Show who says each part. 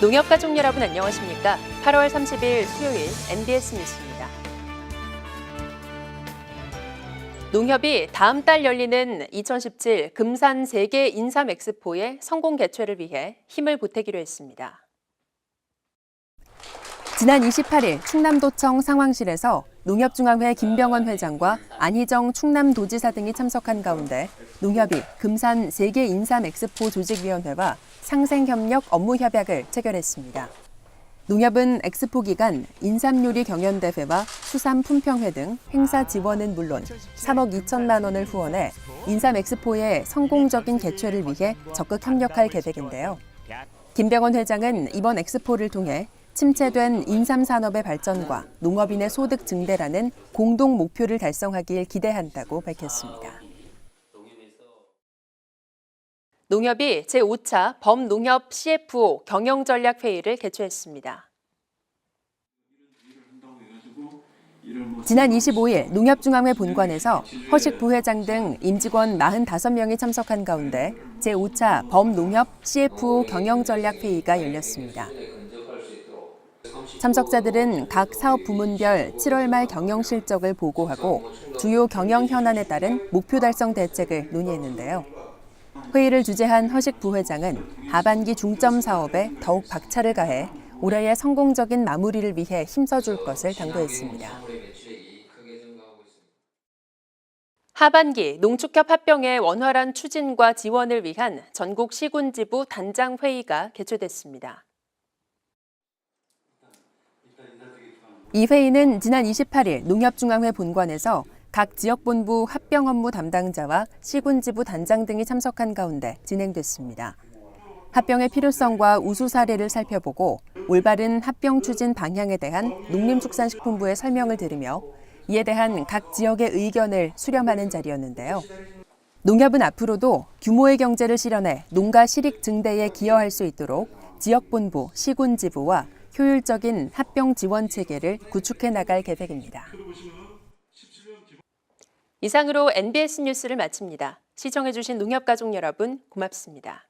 Speaker 1: 농협 가족 여러분 안녕하십니까? 8월 30일 수요일 NBS 뉴스입니다. 농협이 다음 달 열리는 2017 금산 세계 인삼 엑스포의 성공 개최를 위해 힘을 보태기로 했습니다. 지난 28일 충남도청 상황실에서 농협중앙회 김병원 회장과 안희정 충남도지사 등이 참석한 가운데 농협이 금산 세계 인삼 엑스포 조직위원회와 상생협력 업무 협약을 체결했습니다. 농협은 엑스포 기간 인삼요리 경연대회와 수산 품평회 등 행사 지원은 물론 3억 2천만 원을 후원해 인삼 엑스포의 성공적인 개최를 위해 적극 협력할 계획인데요. 김병원 회장은 이번 엑스포를 통해 침체된 인삼 산업의 발전과 농업인의 소득 증대라는 공동 목표를 달성하길 기대한다고 밝혔습니다. 농협이 제5차 범농협 CFO 경영전략회의를 개최했습니다. 지난 25일 농협중앙회 본관에서 허식 부회장 등 임직원 45명이 참석한 가운데 제5차 범농협 CFO 경영전략회의가 열렸습니다. 참석자들은 각 사업 부문별 7월 말 경영 실적을 보고하고 주요 경영 현안에 따른 목표 달성 대책을 논의했는데요. 회의를 주재한 허식 부회장은 하반기 중점 사업에 더욱 박차를 가해 올해의 성공적인 마무리를 위해 힘써줄 것을 당부했습니다. 하반기 농축협 합병의 원활한 추진과 지원을 위한 전국 시군지부 단장 회의가 개최됐습니다. 이 회의는 지난 28일 농협중앙회 본관에서 각 지역본부 합병 업무 담당자와 시군지부 단장 등이 참석한 가운데 진행됐습니다. 합병의 필요성과 우수 사례를 살펴보고 올바른 합병 추진 방향에 대한 농림축산식품부의 설명을 들으며 이에 대한 각 지역의 의견을 수렴하는 자리였는데요. 농협은 앞으로도 규모의 경제를 실현해 농가 실익 증대에 기여할 수 있도록 지역본부, 시군지부와 효율적인 합병 지원 체계를 구축해 나갈 계획입니다. 이상으로 NBS 뉴스를 마칩니다. 시청해주신 농협가족 여러분 고맙습니다.